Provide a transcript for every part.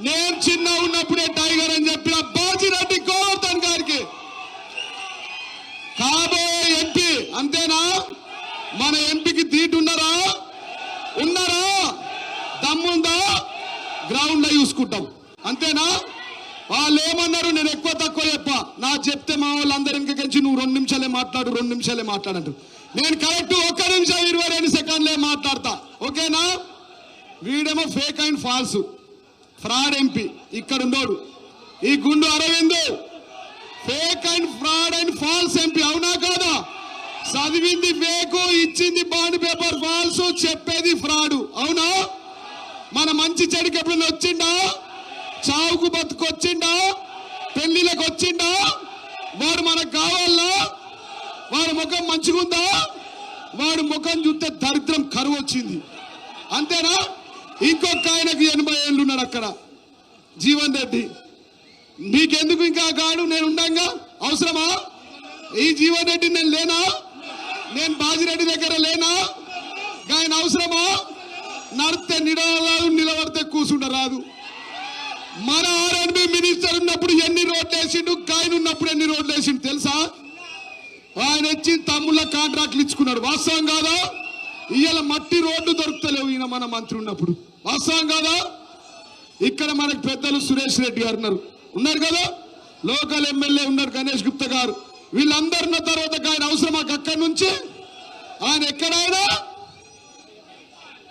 నేను చిన్న ఉన్నప్పుడే టైగర్ అని చెప్పిన బాజిరెడ్డి గోవర్ధన్ గారికి. కాబోయే ఎంపీ అంతేనా? మన ఎంపీకి తీటు ఉన్నారా ఉన్నారా దమ్ముందా? గ్రౌండ్లో చూసుకుంటాం. అంతేనా? వాళ్ళు ఏమన్నారు నేను ఎక్కువ తక్కువ చెప్ప. నా చెప్తే మా వాళ్ళందరూ గెలిచి నువ్వు రెండు నిమిషాలే మాట్లాడు రెండు నిమిషాలే మాట్లాడంటు. నేను కరెక్ట్ ఒక్క నిమిషం ఇరవై రెండు సెకండ్లే మాట్లాడతా. ఓకేనా? వీడేమో fake and false fraud MP ఇక్కడ ఉన్నోడు. ఈ గుండు Aravind fake and fraud and false MP అవునా కాదా? చదివింది ఫేకు ఇచ్చింది బాండ్ పేపర్ ఫాల్స్ చెప్పేది ఫ్రాడ్ అవునా? మన మంచి చెడుకి ఎప్పుడైనా వచ్చిండా? చావుకు బతుకొచ్చిండా? పెళ్ళిలకు వచ్చిండా? వాడు మనకు కావాలా? వాడి ముఖం మంచిగుందా? వాడి ముఖం చూస్తే దరిద్రం కరువు వచ్చింది. అంతేనా? ఇంకొక ఆయనకు ఉన్నాడు అక్కడ. జీవన్ రెడ్డి మీకెందుకు ఇంకా గాడు? నేను ఉండంగా? అవసరమా? ఈ జీవన్ రెడ్డి నేను లేనా? నేను బాజిరెడ్డి దగ్గర లేనా? ఆయన అవసరమా? నడితే నిడవరాదు నిలబడితే కూర్చుంట రాదు మన ఆర్ఎన్బి మినిస్టర్ ఉన్నప్పుడు ఎన్ని రోడ్లు వేసిండు? కాయన ఉన్నప్పుడు ఎన్ని రోడ్లు వేసిండు తెలుసా? ఆయన వచ్చి తమ్ముళ్ళ కాంట్రాక్ట్లు ఇచ్చుకున్నాడు. వాస్తవం కాదా? ఇవాళ మట్టి రోడ్డు దొరుకుతలేవు ఈయన మన మంత్రి ఉన్నప్పుడు. వాస్తవం కాదా? ఇక్కడ మనకు పెద్దలు సురేష్ రెడ్డి గారు ఉన్నారు. ఉన్నారు కదా? లోకల్ ఎమ్మెల్యే ఉన్నారు గణేష్ గుప్తా గారు. వీళ్ళందరు ఉన్న తర్వాత ఆయన అవసరం మాకు అక్కడి నుంచి? ఆయన ఎక్కడైనా?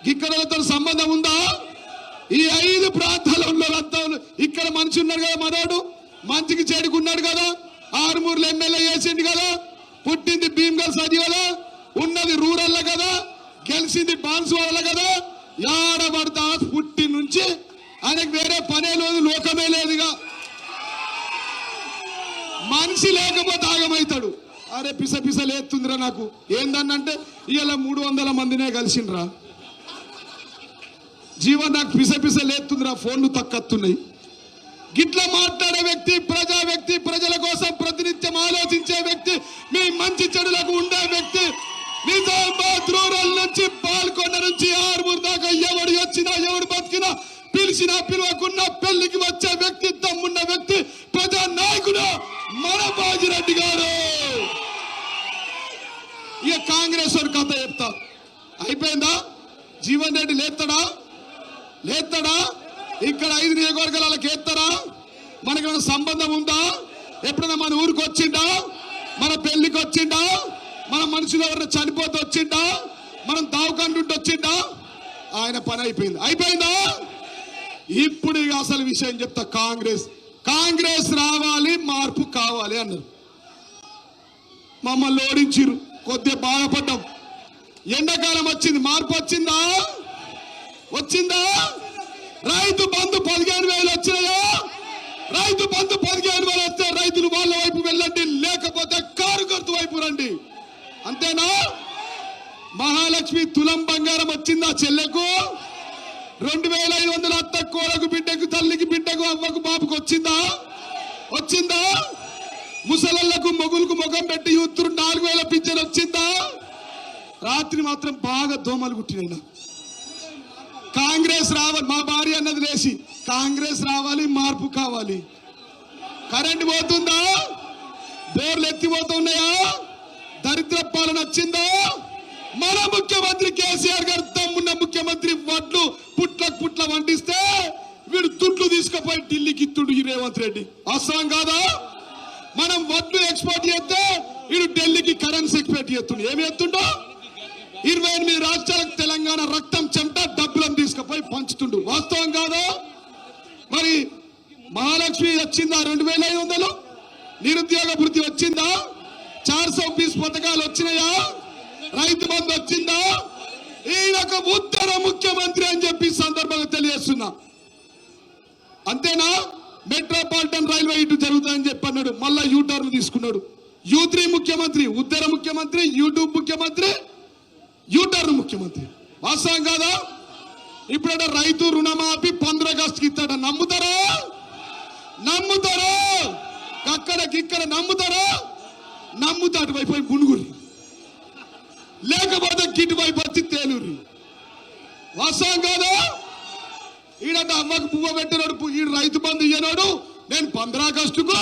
ఇక్కడ సంబంధం ఉందా? ఈ ఐదు ప్రాంతాల ఉన్న ఇక్కడ మనిషి ఉన్నారు కదా మనోడు? మంచికి చెడుకున్నాడు కదా? ఆరుమూరులో ఎమ్మెల్యే చేసింది కదా? పుట్టింది భీమ్గల్ సది ఉన్నది రూరల్ కదా? గెలిచింది వాళ్ళ కదా? యాడబడతా ఆయనకు వేరే పనే లేదు లోకమే లేదుగా. మనిషి లేకపోతే ఆగమవుతాడు అరే పిస పిస లేతుందిరా నాకు. ఏందన్నంటే ఇలా మూడు వందల మందినే కలిసిండ్రా. జీవన్ నాకు పిస పిస లేతుందిరా ఫోన్లు తక్కత్తున్నాయి. గిట్ల మాట్లాడే వ్యక్తి ప్రజా వ్యక్తి ప్రజల కోసం ప్రతినిత్యం ఆలోచించే వ్యక్తి మీ మంచి చెడులకు ఉండే వ్యక్తి నిజామాబాద్ రూరల్ నుంచి పాల్కొండ నుంచి ఆరుమూరు దాకా ఎవడు వచ్చినా ఎవడు బతికినా పిలిచినా పిలువకున్న పెళ్ళికి వచ్చే వ్యక్తి ఉన్న వ్యక్తి ప్రజా నాయకుడు మన బాజిరెడ్డి గారు. ఇక కాంగ్రెస్ వారి కథ చెప్తా. అయిపోయిందా? జీవన్ రెడ్డి లేస్తాడా? లేస్తాడా? ఇక్కడ ఐదు నియోజకవర్గాలు వాళ్ళకి ఎత్తారా మనకి ఏమైనా సంబంధం ఉందా? ఎప్పుడైనా మన ఊరికి వచ్చిండా? మన పెళ్ళికి వచ్చిండా? మన మనుషులు ఎవరైనా చనిపోతే వచ్చిండా? మనం దావకంటుంటే వచ్చిండా? ఆయన పని అయిపోయింది. అయిపోయిందా? ఇప్పుడు ఇక అసలు విషయం చెప్తా కాంగ్రెస్. కాంగ్రెస్ రావాలి మార్పు కావాలి అన్నారు. మమ్మల్ని ఓడించిరు కొద్దిగా బాధపడ్డాం. ఎండాకాలం వచ్చింది మార్పు వచ్చిందా? వచ్చిందా? రైతు బంధు పదిహేను వేలు వచ్చినాయా? రైతు బంధు పదిహేను వేలు వస్తే రైతులు వాళ్ళ వైపు వెళ్ళండి లేకపోతే కారు గుర్తు వైపు రండి. అంతేనా? మహాలక్ష్మి తులం బంగారం వచ్చిందా చెల్లెకు? రెండు వేల ఐదు వందల అత్తకోలకు బిడ్డకు తల్లికి బిడ్డకు అవ్వకు బాబుకు వచ్చిందా? వచ్చిందా? ముసలళ్ళకు మొగులకు ముఖం పెట్టి యూత్రు నాలుగు వేల పింఛన్ వచ్చిందా? రాత్రి మాత్రం బాగా దోమలు కుట్టినాయి నాకు కాంగ్రెస్ రావాలి మా భార్య అన్నది లేచి కాంగ్రెస్ రావాలి మార్పు కావాలి. కరెంట్ పోతుందా? బోర్లు ఎత్తిపోతున్నాయా? దరిద్ర పాలన వచ్చిందా మన ముఖ్యమంత్రి కేసీఆర్ గారు తమ్మున్న ముఖ్యమంత్రి వడ్లు పుట్లకు పుట్ల వండిస్తే వీడు దుడ్లు తీసుకుపోయి ఢిల్లీకి రేవంత్ రెడ్డి. అవసరం కాదా? మనం వడ్లు ఎక్స్పోర్ట్ చేస్తే వీడు ఢిల్లీకి కరెన్సీ ఎక్స్పోర్ట్ చేస్తుండు. ఏమి ఎత్తుండో ఇరవై ఎనిమిది రాష్ట్రాలకు తెలంగాణ రక్తం చెమట డబ్బులను తీసుకుపోయి పంచుతుండు. వాస్తవం కాదా? మరి మహాలక్ష్మి వచ్చిందా? రెండు వేల ఐదు వందలు? నిరుద్యోగ వృద్ధి వచ్చిందా? చార్ సౌ పీస్ పథకాలు వచ్చినాయా? రైతు బంధు వచ్చిందా? ఈయన ఒక ఉత్తర ముఖ్యమంత్రి అని చెప్పి సందర్భంగా తెలియజేస్తున్నా. అంతేనా? మెట్రోపాలిటన్ రైల్వే ఇటు జరుగుతుందని చెప్పి అన్నాడు మళ్ళా యూటర్న్ తీసుకున్నాడు. యూ త్రీ ముఖ్యమంత్రి ఉత్తర ముఖ్యమంత్రి యూట్యూబ్ ముఖ్యమంత్రి యూటర్న్ ముఖ్యమంత్రి. వాస్తవం కాదా? ఇప్పుడు రైతు రుణమాఫీ పంద్ర ఆగస్టుకి ఇస్తాడ? నమ్ముతారా? నమ్ముతారా? అక్కడికి ఇక్కడ నమ్ముతారా? నమ్ముతా అటువైపు గుణుగురి లేకపోతే గిటువైపు వచ్చి తేలూరి వాస్తవం కాదా? ఈడట అమ్మకు పువ్వ పెట్టినాడు. ఈ రైతు బంధు ఇయ్యనోడు. నేను పంద్రాగస్టుకు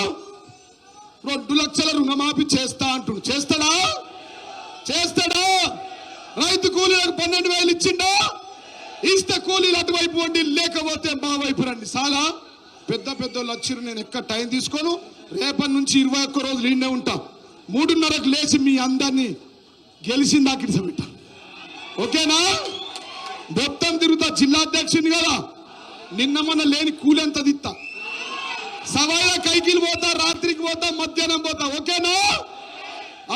రెండు లక్షల రుణమాఫీ చేస్తా అంటుడు. చేస్తాడా? చేస్తాడా? రైతు కూలీలకు పన్నెండు వేలు ఇచ్చిండా? ఇస్తే కూలీలు అటువైపు వండి లేకపోతే మా వైపు రండి. చాలా పెద్ద పెద్ద వాళ్ళు నేను ఎక్కడ టైం తీసుకోను? రేపటి నుంచి ఇరవై ఒక్క రోజులు ఈయనే ఉంటా. మూడున్నరకు లేచి మీ అందరినీ గెలిచిందాకిడిసబెట్ట ఓకేనా? మొత్తం తిరుగుతా. జిల్లా అధ్యక్షుని కదా. నిన్న మన లేని కూలెంత దిత్తా సవాళ్ళ కైకిలు పోతా రాత్రికి పోతా మధ్యాహ్నం పోతా. ఓకేనా?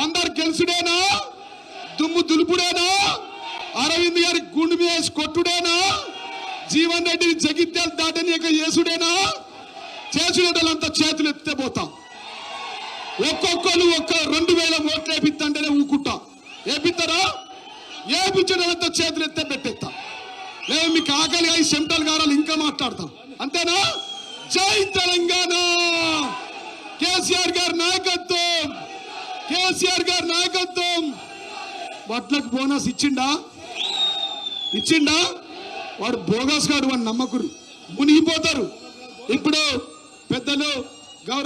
అందరు గెలుసుడేనా? దుమ్ము దులుపుడేనా? అరవింద్ గారి గుండు మీద వేసి కొట్టుడేనా? జీవన్ రెడ్డిని జగిత్యాలు దాటని యొక్క యేసుడేనా చేసుడేటంతా చేతులు ఎత్తితే పోతాం. ఒక్కొక్కరు ఒక్క రెండు వేల ఓట్లు ఊకుంటాం. ఏపిత్తరా వేపిస్తారా వేపించడంతో చేతులు ఎత్తే పెట్టేస్తాం లేదు మీకు ఆకలి అయి సెంట్రల్ గారాలు ఇంకా మాట్లాడతాం అంతేనా? జై తెలంగాణ! కేసీఆర్ గారి నాయకత్వం! కేసీఆర్ గారి నాయకత్వం! వడ్లకు బోనస్ ఇచ్చిండా? ఇచ్చిండా? వాడు బోగస్ గాడు వాడు నమ్మకురు మునిగిపోతారు. ఇప్పుడు పెద్దలు